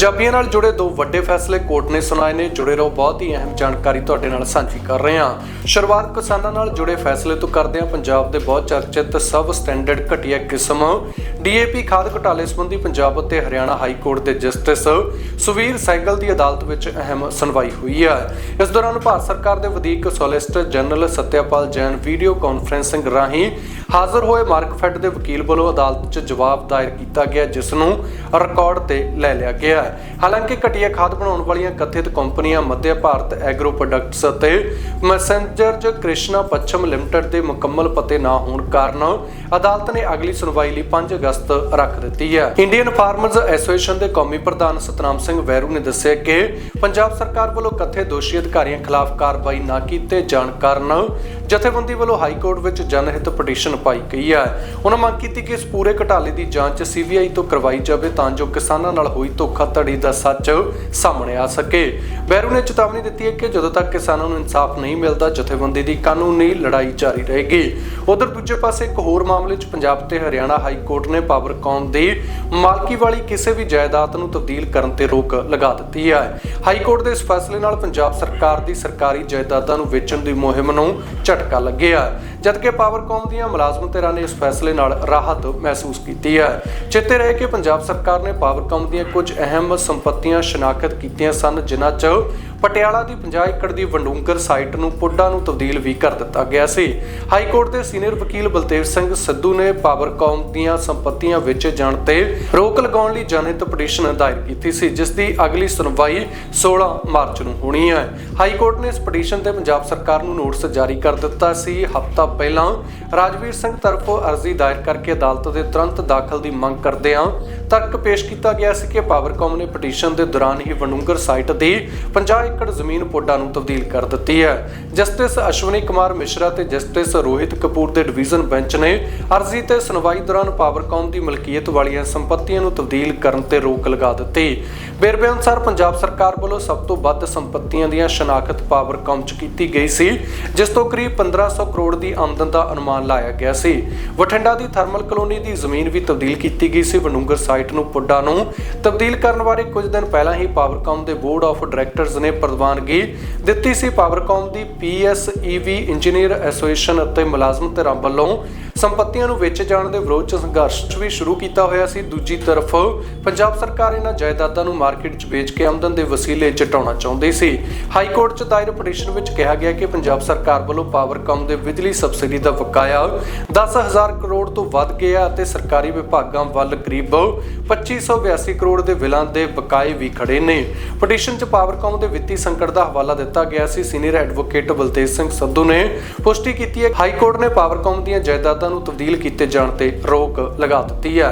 ਪੰਜਾਬੀਆਂ ਨਾਲ ਜੁੜੇ ਦੋ ਵੱਡੇ ਫੈਸਲੇ ਕੋਰਟ ਨੇ ਸੁਣਾਏ ਨੇ। ਜੁੜੇ ਰਹੋ ਬਹੁਤ ਹੀ ਅਹਿਮ ਜਾਣਕਾਰੀ ਤੁਹਾਡੇ ਨਾਲ ਸਾਂਝੀ ਕਰ ਰਹੇ ਹਾਂ। ਸ਼ੁਰੂਆਤ ਕਿਸਾਨਾਂ ਨਾਲ ਜੁੜੇ ਫੈਸਲੇ ਤੋਂ ਕਰਦੇ ਹਾਂ। ਪੰਜਾਬ ਦੇ ਬਹੁਤ ਚਰਚਿਤ ਸਬ ਸਟੈਂਡਰਡ ਘਟੀਆ ਕਿਸਮ ਡੀਏਪੀ ਖਾਦ ਘੁਟਾਲੇ ਸੰਬੰਧੀ ਪੰਜਾਬ ਅਤੇ ਹਰਿਆਣਾ ਹਾਈ ਕੋਰਟ ਦੇ ਜਸਟਿਸ ਸੁਵੀਰ ਸੈਗਲ ਦੀ ਅਦਾਲਤ ਵਿੱਚ ਅਹਿਮ ਸੁਣਵਾਈ ਹੋਈ ਹੈ। ਇਸ ਦੌਰਾਨ ਭਾਰਤ ਸਰਕਾਰ ਦੇ ਵਧੀਕ solicitor general Satyapal Jain video conferencing ਰਾਹੀਂ ਹਾਜ਼ਰ ਹੋਏ ਮਾਰਕਫੈਡ ਦੇ ਵਕੀਲ ਵੱਲੋਂ ਅਦਾਲਤ 'ਚ ਜਵਾਬ ਦਾਇਰ ਕੀਤਾ ਗਿਆ, ਜਿਸ ਨੂੰ ਰਿਕਾਰਡ ਤੇ ਲੈ ਲਿਆ ਗਿਆ ਹੈ ਹਾਲਾਂਕਿ ਘਟੀਆ ਖਾਦ ਬਣਾਉਣ ਵਾਲੀਆਂ ਕਥਿਤ ਕੰਪਨੀਆਂ ਮੱਧ ਭਾਰਤ ਐਗਰੋ ਪ੍ਰੋਡਕਟਸ ਅਤੇ ਮੈਸੇਂਜਰਜ ਕ੍ਰਿਸ਼ਨਾ ਪੱਛਮ ਲਿਮਟਿਡ ਦੇ ਮੁਕੰਮਲ ਪਤੇ ਨਾ ਹੋਣ ਕਾਰਨ ਅਦਾਲਤ ਨੇ ਅਗਲੀ ਸੁਣਵਾਈ ਲਈ 5 ਅਗਸਤ ਰੱਖ ਦਿੱਤੀ ਹੈ। ਇੰਡੀਅਨ ਫਾਰਮਰਜ਼ ਐਸੋਸੀਏਸ਼ਨ ਦੇ ਕੌਮੀ ਪ੍ਰਧਾਨ ਸਤਨਾਮ ਸਿੰਘ ਵੈਰੂ ਨੇ ਦੱਸਿਆ ਕਿ ਪੰਜਾਬ ਸਰਕਾਰ ਵੱਲੋਂ ਕਥਿਤ ਦੋਸ਼ੀ ਅਧਿਕਾਰੀਆਂ ਖਿਲਾਫ ਕਾਰਵਾਈ ਨਾ ਕੀਤੇ ਜਾਣ ਕਾਰਨ ਜਥੇਬੰਦੀ ਵੱਲੋਂ ਹਾਈ ਕੋਰਟ ਵਿੱਚ ਜਨਹਿਤ ਪਟੀਸ਼ਨ ਪਾਈ ਗਈ ਹੈ। ਉਹਨਾਂ ਮੰਗ ਕੀਤੀ ਕਿ ਇਸ ਪੂਰੇ ਘਟਾਲੇ ਦੀ ਜਾਂਚ ਸੀਬੀਆਈ ਤੋਂ ਕਰਵਾਈ ਜਾਵੇ ਤਾਂ ਜੋ ਕਿਸਾਨਾਂ ਨਾਲ ਹੋਈ ਧੋਖਾ ਧੋਖਾਧੜੀ ਦਾ ਸੱਚ ਸਾਹਮਣੇ ਆ ਸਕੇ। ਬੈਰੂ ਨੇ ਚੇਤਾਵਨੀ ਦਿੱਤੀ ਹੈ ਕਿ ਜਦੋਂ ਤੱਕ ਕਿਸਾਨਾਂ ਨੂੰ ਇਨਸਾਫ ਨਹੀਂ ਮਿਲਦਾ, ਜਥੇਬੰਦੀ ਦੀ ਕਾਨੂੰਨੀ ਲੜਾਈ ਜਾਰੀ ਰਹੇਗੀ। ਉਧਰ ਦੂਜੇ ਪਾਸੇ ਇੱਕ ਹੋਰ ਮਾਮਲੇ 'ਚ ਪੰਜਾਬ ਤੇ ਹਰਿਆਣਾ ਹਾਈ ਕੋਰਟ ਨੇ ਪਾਵਰਕੌਮ ਦੀ ਮਾਲਕੀ ਵਾਲੀ ਕਿਸੇ ਵੀ ਜਾਇਦਾਦ ਨੂੰ ਤਬਦੀਲ ਕਰਨ ਤੇ ਰੋਕ ਲਗਾ ਦਿੱਤੀ ਹੈ। ਹਾਈ ਕੋਰਟ ਦੇ ਇਸ ਫੈਸਲੇ ਨਾਲ ਪੰਜਾਬ ਸਰਕਾਰ ਦੀ ਸਰਕਾਰੀ ਜਾਇਦਾਦਾਂ ਨੂੰ ਵੇਚਣ ਦੀ ਮੁਹਿੰਮ ਨੂੰ ਝਟਕਾ ਲੱਗਿਆ। ਜਦਕਿ ਪਾਵਰਕੌਮ ਦੀਆਂ ਮੁਲਾਜ਼ਮ ਧਿਰਾਂ ਨੇ ਇਸ ਫੈਸਲੇ ਨਾਲ ਰਾਹਤ ਮਹਿਸੂਸ ਕੀਤੀ ਹੈ। ਚੇਤੇ ਰਹੇ ਕਿ ਪੰਜਾਬ ਸਰਕਾਰ ਨੇ ਪਾਵਰਕੌਮ ਦੀਆਂ ਕੁਝ ਅਹਿਮ ਸੰਪਤੀਆਂ ਸ਼ਨਾਖਤ ਕੀਤੀਆਂ ਸਨ, ਜਿਨ੍ਹਾਂ 'ਚ ਪਟਿਆਲਾ ਦੀ 50 ਏਕੜ ਦੀ ਵੰਡੂੰਗਰ ਸਾਈਟ ਨੂੰ ਪੁੱਡਾ ਨੂੰ ਤਬਦੀਲ ਵੀ ਕਰ ਦਿੱਤਾ ਗਿਆ ਸੀ। ਹਾਈ ਕੋਰਟ ਦੇ ਸੀਨੀਅਰ ਵਕੀਲ ਬਲਤੇਜ ਸਿੰਘ ਸਿੱਧੂ ਨੇ ਪਾਵਰਕੌਮ ਦੀਆਂ ਸੰਪਤੀਆਂ ਵੇਚੇ ਜਾਣ ਤੇ ਰੋਕ ਲਗਾਉਣ ਲਈ ਜਨਹਿਤ ਪਟੀਸ਼ਨ ਦਾਇਰ ਕੀਤੀ ਸੀ, ਜਿਸ ਦੀ ਅਗਲੀ ਸੁਣਵਾਈ 16 ਮਾਰਚ ਨੂੰ ਹੋਣੀ ਹੈ। ਹਾਈ ਕੋਰਟ ਨੇ ਇਸ ਪਟੀਸ਼ਨ ਤੇ ਪੰਜਾਬ ਸਰਕਾਰ ਨੂੰ ਨੋਟਿਸ ਜਾਰੀ ਕਰ ਦਿੱਤਾ ਸੀ। ਹਫ਼ਤਾ ਪਹਿਲਾਂ ਰਾਜਵੀਰ ਸਿੰਘ ਤਰਫੋਂ ਅਰਜ਼ੀ ਦਾਇਰ ਕਰਕੇ ਅਦਾਲਤ ਦੇ ਤੁਰੰਤ ਦਾਖਲ ਦੀ ਮੰਗ ਕਰਦਿਆਂ ਤਰਕ ਪੇਸ਼ ਕੀਤਾ ਗਿਆ ਸੀ ਕਿ ਪਾਵਰਕੌਮ ਨੇ ਪਟੀਸ਼ਨ ਦੇ ਦੌਰਾਨ ਹੀ ਵੰਡੂੰਗਰ ਸਾਈਟ ਦੀ 50 ਏਕੜ ਜ਼ਮੀਨ ਪੋਡਾ ਨੂੰ ਤਬਦੀਲ ਕਰ ਦਿੱਤੀ ਹੈ ਜਸਟਿਸ ਅਸ਼ਵਨੀ ਕੁਮਾਰ ਮਿਸ਼ਰਾ ਤੇ ਜਸਟਿਸ ਰੋਹਿਤ ਕਪੂਰ ਦੇ ਡਿਵੀਜ਼ਨ ਬੈਂਚ ਨੇ ਅਰਜ਼ੀ ਤੇ ਸੁਣਵਾਈ ਦੌਰਾਨ ਪਾਵਰਕੌਮ ਦੀ ਮਲਕੀਅਤ ਵਾਲੀਆਂ ਸੰਪਤੀਆਂ ਨੂੰ ਤਬਦੀਲ ਕਰਨ ਤੇ ਰੋਕ ਲਗਾ ਦਿੱਤੀ ਵੇਰਵੇ ਅਨੁਸਾਰ ਪੰਜਾਬ ਸਰਕਾਰ ਵੱਲੋਂ ਸਭ ਤੋਂ ਵੱਧ ਸੰਪਤੀਆਂ ਦੀਆਂ ਸ਼ਨਾਖਤ ਪਾਵਰਕਾਮ 'ਚ ਕੀਤੀ ਗਈ ਸੀ ਜਿਸ ਤੋਂ ਕਰੀਬ 1500 ਕਰੋੜ ਦੀ ਆਮਦਨ ਦਾ ਅਨੁਮਾਨ ਲਾਇਆ ਗਿਆ ਸੀ ਬਠਿੰਡਾ ਦੀ ਥਰਮਲ ਕਲੋਨੀ ਦੀ ਜ਼ਮੀਨ ਵੀ ਤਬਦੀਲ ਕੀਤੀ ਗਈ ਸੀ ਵਨੂੰਗਰ ਸਾਈਟ ਨੂੰ ਪੁੱਡਾ ਨੂੰ ਤਬਦੀਲ ਕਰਨ ਬਾਰੇ ਕੁਝ ਦਿਨ ਪਹਿਲਾਂ ਹੀ ਪਾਵਰਕਾਮ ਦੇ ਬੋਰਡ ਆਫ ਡਾਇਰੈਕਟਰਸ ਨੇ ਪ੍ਰਵਾਨਗੀ ਦਿੱਤੀ ਸੀ ਪਾਵਰਕੌਮ ਦੀ ਪੀਐਸਈਵੀ ਇੰਜੀਨੀਅਰ ਐਸੋਸੀਏਸ਼ਨ ਅਤੇ ਮੁਲਾਜ਼ਮ ਧਿਰਾਂ ਵੱਲੋਂ ਸੰਪਤੀਆਂ ਨੂੰ ਵੇਚੇ ਜਾਣ ਦੇ ਵਿਰੋਧ 'ਚ ਸੰਘਰਸ਼ ਵੀ ਸ਼ੁਰੂ ਕੀਤਾ ਹੋਇਆ ਸੀ। ਦੂਜੀ ਤਰਫ ਪੰਜਾਬ ਸਰਕਾਰ ਇਹਨਾਂ ਜਾਇਦਾਦਾਂ ਨੂੰ ਮਾਰਕੀਟ 'ਚ ਵੇਚ ਕੇ ਆਮਦਨ ਦੇ ਵਸੀਲੇ ਚਟਾਉਣਾ ਚਾਹੁੰਦੀ ਸੀ। ਹਾਈ ਕੋਰਟ 'ਚ ਦਾਇਰ ਪਟੀਸ਼ਨ ਵਿੱਚ ਕਿਹਾ ਗਿਆ ਕਿ ਪੰਜਾਬ ਸਰਕਾਰ ਵੱਲੋਂ ਪਾਵਰਕਾਮ ਦੇ ਬਿਜਲੀ ਸਬਸਿਡੀ ਦਾ ਬਕਾਇਆ 10000 ਕਰੋੜ ਤੋਂ ਵੱਧ ਗਿਆ ਅਤੇ ਸਰਕਾਰੀ ਵਿਭਾਗਾਂ ਵੱਲ ਕਰੀਬ 2582 ਕਰੋੜ ਦੇ ਬਿੱਲਾਂ ਦੇ ਬਕਾਏ ਵੀ ਖੜੇ ਨੇ। ਪਟੀਸ਼ਨ 'ਚ ਪਾਵਰਕਾਮ ਦੇ ਵਿੱਤੀ ਸੰਕਟ ਦਾ ਹਵਾਲਾ ਦਿੱਤਾ ਗਿਆ ਸੀ। ਸੀਨੀਅਰ ਐਡਵੋਕੇਟ ਬਲਤੇਜ ਸਿੰਘ ਸੰਧੂ ਨੇ ਪੁਸ਼ਟੀ ਕੀਤੀ ਹੈ ਹਾਈ ਕੋਰਟ ਨੇ ਪਾਵਰਕਾਮ ਦੀਆਂ ਜਾਇਦਾਦਾਂ ਨੂੰ ਤਬਦੀਲ ਕੀਤੇ ਜਾਣ ਤੇ ਰੋਕ ਲਗਾ ਦਿੱਤੀ ਹੈ।